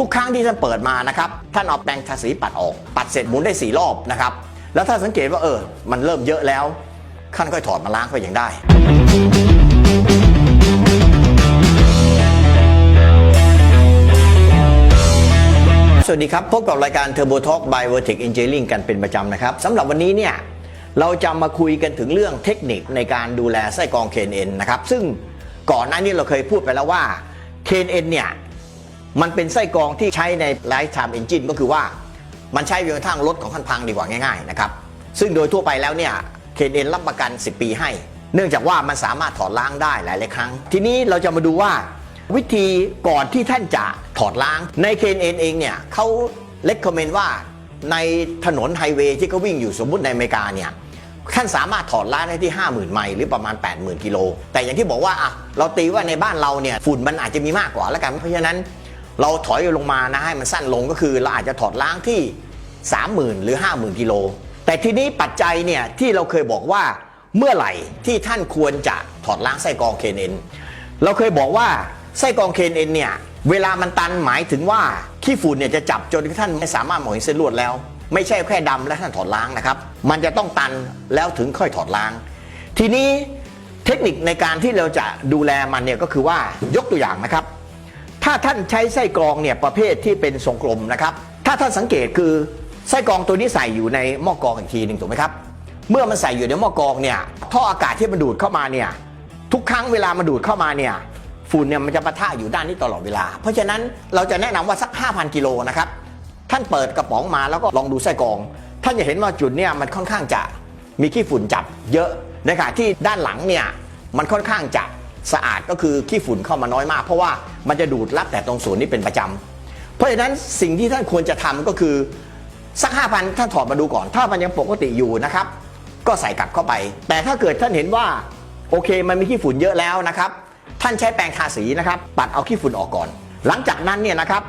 ทุกๆ ครั้งที่ท่านเปิดมานะครับท่านเอาแปรงทาสีปัดออก ปัดเสร็จหมุนได้สี่รอบนะครับแล้วถ้าสังเกตว่าเออ มันเริ่มเยอะแล้วท่านก็ถอดมาล้างก็ยังได้สวัสดีครับ พบกับรายการ Turbo Talk by Vertex Engineering กันเป็นประจำนะครับสำหรับวันนี้เนี่ยเราจะมาคุยกันถึงเรื่องเทคนิคในการดูแลไส้กรอง KNN นนะครับ ซึ่งก่อนหน้านี้เราเคยพูดไปแล้วว่า KNN เนี่ย มันเป็นไส้กรองที่ใช้ใน Lifetime Engine ก็คือว่ามันใช้จนกระทั่งรถของท่านพังดีกว่าง่ายๆนะครับซึ่งโดยทั่วไปแล้วเนี่ย KNN รับประกัน 10 ปีให้ เนื่องจากว่ามันสามารถถอดล้างได้หลายๆครั้ง ทีนี้เราจะมาดูว่าวิธีก่อนที่ท่านจะถอดล้างใน KNN เองเนี่ยเขาเล c ก m ม e n ว่าในถนนไฮเวย์ที่เขาวิ่งอยู่สมมุติในอเมริกาเนี่ยท่านสามารถถอดล้างได้ที่ 50,000 ไมล์หรือประมาณ 80,000 กิโล แต่อย่างที่บอกว่าอะเราตีว่าในบ้านเราเนี่ยฝุ่นมันอาจจะมีมากกว่าแล้วกันเพราะฉะนั้น เราถอยลงมานะให้มันสั้นลงก็คือเราอาจจะถอดล้างที่ 30,000 หรือ 50,000 กิโล แต่ทีนี้ปัจจัยเนี่ยที่เราเคยบอกว่าเมื่อไหร่ที่ท่านควรจะถอดล้างไส้กรอง KNN เราเคยบอกว่าไส้กรอง KNN เนี่ยเวลามันตันหมายถึงว่าขี้ฝุ่นเนี่ยจะจับจนทั่งไม่สามารถมองเห็นเส้นลวดแล้ว ไม่ใช่แค่ดำและท่านถอดล้างนะครับ มันจะต้องตันแล้วถึงค่อยถอดล้าง ทีนี้เทคนิคในการที่เราจะดูแลมันเนี่ยก็คือว่ายกตัวอย่างนะครับ ถ้าท่านใช้ไส้กรองเนี่ยประเภทที่เป็นทรงกลมนะครับ ถ้าท่านสังเกตคือไส้กรองตัวนี้ใส่อยู่ในหม้อกรองอีกทีหนึ่งถูกไหมครับ เมื่อมันใส่อยู่ในหม้อกรองเนี่ยท่ออากาศที่มันดูดเข้ามาเนี่ยทุกครั้งเวลามันดูดเข้ามาเนี่ยฝุ่นเนี่ยมันจะปะทะอยู่ด้านนี้ตลอดเวลา เพราะฉะนั้นเราจะแนะนำว่าสัก 5,000 กิโลนะครับท่านเปิดกระป๋องมาแล้วก็ลองดูไส้กรอง ท่านจะเห็นว่าจุดเนี่ยมันค่อนข้างจะมีขี้ฝุ่นจับเยอะในขณะที่ด้านหลังเนี่ยมันค่อนข้างจะ สะอาดก็คือขี้ฝุ่นเข้ามาน้อยมาก เพราะว่ามันจะดูดรับแต่ตรงส่วนนี้เป็นประจำเพราะฉะนั้นสิ่งที่ท่านควรจะทำก็คือสัก5,000ท่านถอดมาดูก่อน ถ้ามันยังปกติอยู่นะครับ ก็ใส่กลับเข้าไป แต่ถ้าเกิดท่านเห็นว่าโอเคมันมีขี้ฝุ่นเยอะแล้วนะครับ ท่านใช้แปรงทาสีนะครับ ปัดเอาขี้ฝุ่นออกก่อน หลังจากนั้นเนี่ยนะครับ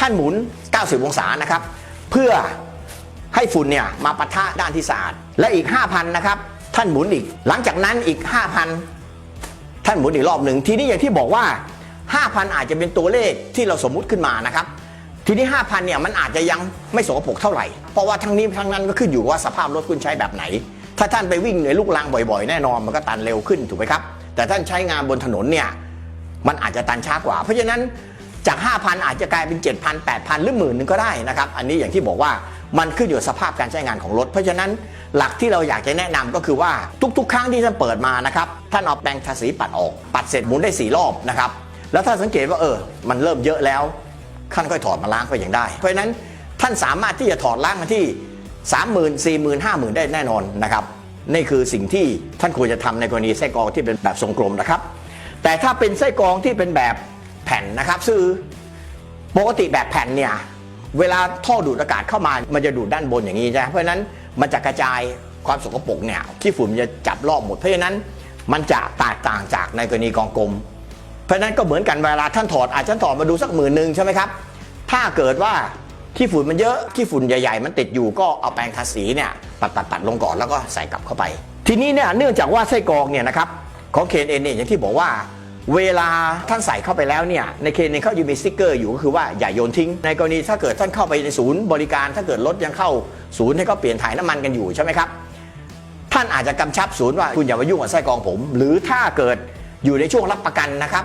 ท่านหมุน 90 องศานะครับ เพื่อให้ฝุ่นเนี่ยมาปะทะด้านที่สะอาด และอีก 5,000 นะครับ ท่านหมุนอีก หลังจากนั้นอีก 5,000 นหมุนอีกรอบหนึ่งทีนี้อย่างที่บอกว่า 5,000 อาจจะเป็นตัวเลขที่เราสมมุติขึ้นมานะครับทีนี้ 5,000เนี่ยมันอาจจะยังไม่สกปรกเท่าไหร่ เพราะว่าทั้งนี้ทั้งนั้นก็ขึ้นอยู่ว่าสภาพรถคุณใช้แบบไหน ถ้าท่านไปวิ่งในลูกรังบ่อยๆ แน่นอนมันก็ตันเร็วขึ้นถูกไหมครับ แต่ท่านใช้งานบนถนนเนี่ยมันอาจจะตันช้ากว่า เพราะฉะนั้นจาก 5,000 อาจจะกลายเป็น 7,000 8,000 หรือหมื่นหนึ่งก็ได้นะครับ อันนี้อย่างที่บอกว่า มันขึ้นอยู่สภาพการใช้งานของรถ เพราะฉะนั้นหลักที่เราอยากจะแนะนำก็คือว่าทุก ๆ ครั้งที่ท่านเปิดมานะครับท่านเอาแปรงทาสีปัดออก ปัดเสร็จหมุนได้4รอบนะครับแล้วถ้าสังเกตว่าเออ มันเริ่มเยอะแล้วท่านค่อยถอดมาล้างก็ยังได้ เพราะฉะนั้นท่านสามารถที่จะถอดล้างมาที่ 30,000 40,000 50,000 ได้แน่นอนนะครับนี่คือสิ่งที่ท่านควรจะทำในกรณีไส้กรองที่เป็นแบบทรงกลมนะครับ แต่ถ้าเป็นไส้กรองที่เป็นแบบแผ่นนะครับซึ่งปกติแบบแผ่นเนี่ย เวลาท่อดูดอากาศเข้ามา มันจะดูดด้านบนอย่างนี้ใช่ไหมเพราะฉะนั้นมันจะกระจายความสกปรกเนี่ยขี้ฝุ่นจะจับรอบหมด เพราะฉะนั้นมันจะแตกต่างจากในกรณีกองกลม เพราะฉะนั้นก็เหมือนกันเวลาท่านถอดอาจจะถอดมาดูสักหมื่นหนึ่งใช่ไหมครับ ถ้าเกิดว่าขี้ฝุ่นมันเยอะขี้ฝุ่นใหญ่ๆ มันติดอยู่ก็เอาแปรงทาสีเนี่ยปัดปัดปัดลงก่อนแล้วก็ใส่กลับเข้าไป ทีนี้เนี่ยเนื่องจากว่าไส้กรองเนี่ยนะครับของเคนเอ็นเนี่ยอย่างที่บอกว่า เวลาท่านใส่เข้าไปแล้วเนี่ยในเคนเอ็นเขาจะมีสติ๊กเกอร์อยู่ก็คือว่าอย่าโยนทิ้ง ในกรณีถ้าเกิดท่านเข้าไปในศูนย์บริการ ถ้าเกิดรถยังเข้าศูนย์ให้เขาเปลี่ยนถ่ายน้ำมันกันอยู่ใช่ไหมครับท่านอาจจะกำชับศูนย์ว่าคุณอย่ามายุ่งกับไส้กรองผม หรือถ้าเกิดอยู่ในช่วงรับประกันนะครับ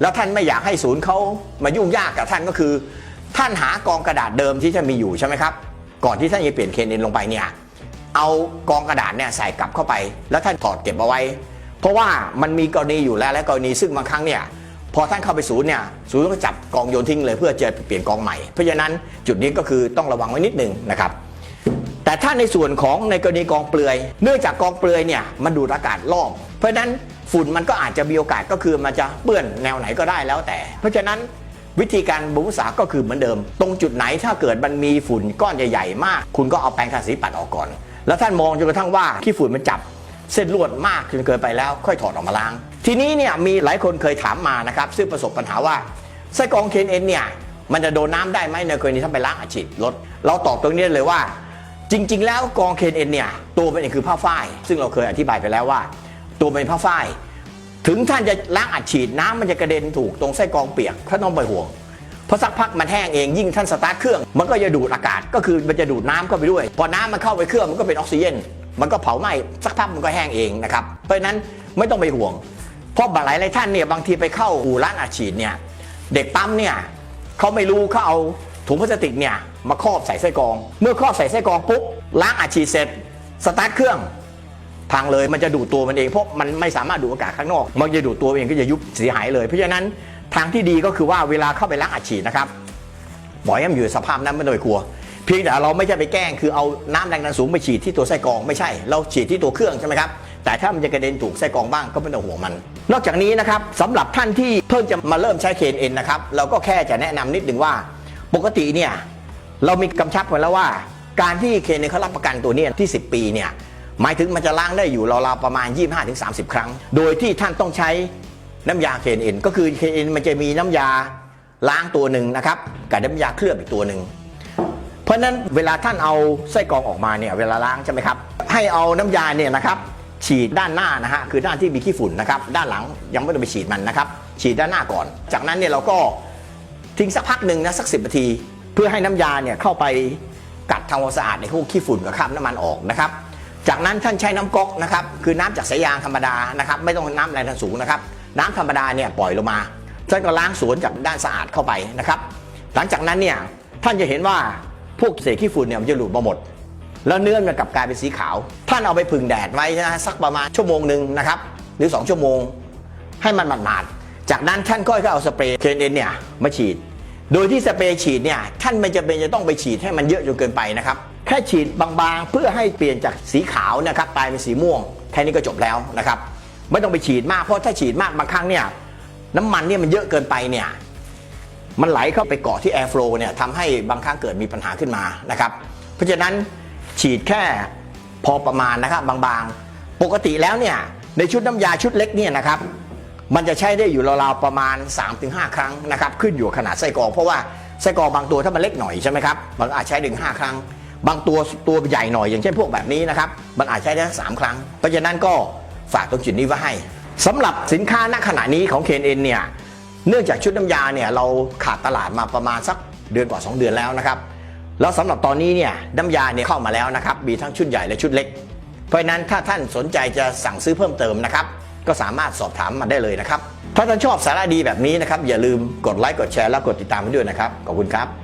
แล้วท่านไม่อยากให้ศูนย์เขามายุ่งยากกับท่านก็คือ ท่านหากองกระดาษเดิมที่ท่านมีอยู่ใช่ไหมครับก่อนที่ท่านจะเปลี่ยนเคนเนลงไปเนี่ยเอากองกระดาษเนี่ยใส่กลับเข้าไป แล้วท่านถอดเก็บเอาไว้ เพราะว่ามันมีกรณีอยู่แล้วและกรณีซึ่งบางครั้งเนี่ยพอท่านเข้าไปศูนย์เนี่ยศูนย์ก็จับกองโยนทิ้งเลยเพื่อจะเปลี่ยนกองใหม่ เพราะฉะนั้นจุดนี้ก็คือต้องระวังไว้นิดนึงนะครับแต่ถ้าในส่วนของในกรณีกองเปลือย เนื่องจากกองเปลือยเนี่ยมันดูดอากาศรอบ เพราะฉะนั้นฝุ่นมันก็อาจจะมีโอกาสก็คือมันจะเปื้อนแนวไหนก็ได้แล้วแต่ เพราะฉะนั้นวิธีการบุษาก็คือเหมือนเดิม ตรงจุดไหนถ้าเกิดมันมีฝุ่นก้อนใหญ่ๆมาก คุณก็เอาแปรงทาสีปัดออกก่อน แล้วท่านมองจนกระทั่งว่าขี้ฝุ่นมันจับ เส้นลวดมากจนเกินไปแล้ว ค่อยถอดออกมาล้าง ทีนี้เนี่ยมีหลายคนเคยถามมานะครับซึ่งประสบปัญหาว่าไส้กรองเคนเอ็นเนี่ยมันจะโดนน้าได้ไหมในกรณีถ้าไปล้างอาชีพรถเราตอบตรงนี้เลยว่า จริง ๆ แล้วกองเคนเอ็นเนี่ยตัวมันเองคือผ้าฝ้าย ซึ่งเราเคยอธิบายไปแล้วว่า ตัวเป็นผ้าฝ้าย ถึงท่านจะล้างอัดฉีดน้ำมันจะกระเด็นถูกตรงไส้กรองเปียกท่านต้องไปห่วงเพราะสักพักมันแห้งเองยิ่งท่านสตาร์ทเครื่อง มันก็จะดูดอากาศก็คือมันจะดูดน้ำเข้าไปด้วย พอน้ำมันเข้าไปเครื่องมันก็เป็นออกซิเจน มันก็เผาไหม้สักพักมันก็แห้งเองนะครับเพราะนั้นไม่ต้องไปห่วง เพราะหลายหลายท่านเนี่ยบางทีไปเข้าอู่ร้านอาชีพเนี่ยเด็กปั๊มเนี่ยเขาไม่รู้เขาเอาถุงพลาสติกเนี่ยมาครอบใส่ไส้กรอง เมื่อครอบใส่ไส้กรองปุ๊บล้างอาชีพเสร็จสตาร์ทเครื่องพังเลยมันจะดูดตัวมันเองเพราะมันไม่สามารถดูดอากาศข้างนอก มันจะดูดตัวเองก็จะยุบเสียหายเลยเพราะฉะนั้นทางที่ดีก็คือว่าเวลาเข้าไปล้างอัดฉีดนะครับปล่อยให้มันอยู่สภาพนั้นไม่ต้องไปกลัว เพียงแต่เราไม่ใช่ไปแกล้งคือเอาน้ำแรงดันสูงไปฉีดที่ตัวไส้กรองไม่ใช่ เราฉีดที่ตัวเครื่องใช่ไหมครับแต่ถ้ามันจะกระเด็นถูกไส้กรองบ้างก็ไม่ต้องห่วงมัน นอกจากนี้นะครับสำหรับท่านที่เพิ่งจะมาเริ่มใช้ KNN นนะครับเราก็แค่จะแนะนำนิดหนึ่งว่า ปกติเนี่ยเรามีกำชับไว้แล้วว่า การที่เคนเอ็นเขารับประกันตัวเนี้ที่ 10 ปีเนี่ยหมายถึงมันจะล้างได้อยู่ราวๆประมาณ 25-30 ครั้ง โดยที่ท่านต้องใช้น้ำยาเคนเอ็นก็คือเคนเอ็นมันจะมีน้ำยาล้างตัวหนึ่งนะครับกับน้ำยาเคลือบอีกตัวหนึ่ง ราะนั้นเวลาท่านเอาไส้กรองออกมาเนี่ยเวลาล้างใช่ไหมครับ ให้เอาน้ำยาเนี่ยนะครับฉีดด้านหน้านะฮะคือด้านที่มีขี้ฝุ่นนะครับด้านหลังยังไม่ต้องไปฉีดมันนะครับ ฉีดด้านหน้าก่อน จากนั้นเนี่ยเราก็ทิ้งสักพักหนึ่งนะสักสิบนาที เพื่อให้น้ำยาเนี่ยเข้าไปกัดทำความสะอาดในพวกขี้ฝุ่นกับคราบน้ำมันออกนะครับ จากนั้นท่านใช้น้ำก๊อกนะครับคือน้ำจากสายยางธรรมดานะครับไม่ต้องน้ำแรงดันสูงนะครับน้ำธรรมดาเนี่ยปล่อยลงมาท่านก็ล้างสวนจากด้านสะอาดเข้าไปนะครับ หลังจากนั้นเนี่ยท่านจะเห็นว่า พวกเศษขี้ฝุ่นเนี่ยมันจะหลุดมาหมด แล้วเนื้อมันกลับกลายเป็นสีขาว ท่านเอาไปผึ่งแดดไว้นะสักประมาณชั่วโมงหนึ่งนะครับหรือ 2 ชั่วโมง ให้มันหมาดๆจากนั้นท่านก็เอาสเปรย์เคนเอ็นเนี่ยมาฉีด โดยที่สเปรย์ฉีดเนี่ยท่านไม่จำเป็นจะต้องไปฉีดให้มันเยอะจนเกินไปนะครับแค่ฉีดบางๆ เพื่อให้เปลี่ยนจากสีขาวนะครับกลายเป็นสีม่วงแค่นี้ก็จบแล้วนะครับไม่ต้องไปฉีดมากเพราะถ้าฉีดมากบางครั้งเนี่ยน้ำมันเนี่ยมันเยอะเกินไปเนี่ย มันไหลเข้าไปเกาะที่แอร์ฟลูเนี่ยทำให้บางครั้งเกิดมีปัญหาขึ้นมานะครับ เพราะฉะนั้นฉีดแค่พอประมาณนะครับบางๆ ปกติแล้วเนี่ยในชุดน้ำยาชุดเล็กเนี่ยนะครับมันจะใช้ได้อยู่ราวๆประมาณ 3-5 ครั้งนะครับขึ้นอยู่ขนาดไส้กรอง เพราะว่าไส้กรองบางตัวถ้ามันเล็กหน่อยใช่ไหมครับมันอาจใช้ถึง5ครั้ง บางตัวตัวใหญ่หน่อยอย่างเช่นพวกแบบนี้นะครับมันอาจใช้ได้สามครั้ง เพราะฉะนั้นก็ฝากตรงจุดนี้ไว้ให้สำหรับสินค้าณขณะนี้ของ KNN เนี่ย เนื่องจากชุดน้ำยาเนี่ยเราขาดตลาดมาประมาณสักเดือนกว่า 2 เดือนแล้วนะครับแล้วสำหรับตอนนี้เนี่ยน้ำยาเนี่ยเข้ามาแล้วนะครับมีทั้งชุดใหญ่และชุดเล็ก เพราะนั้นถ้าท่านสนใจจะสั่งซื้อเพิ่มเติมนะครับก็สามารถสอบถามมาได้เลยนะครับ ถ้าท่านชอบสาระดีแบบนี้นะครับอย่าลืมกดไลค์กดแชร์และกดติดตามไปด้วยนะครับขอบคุณครับ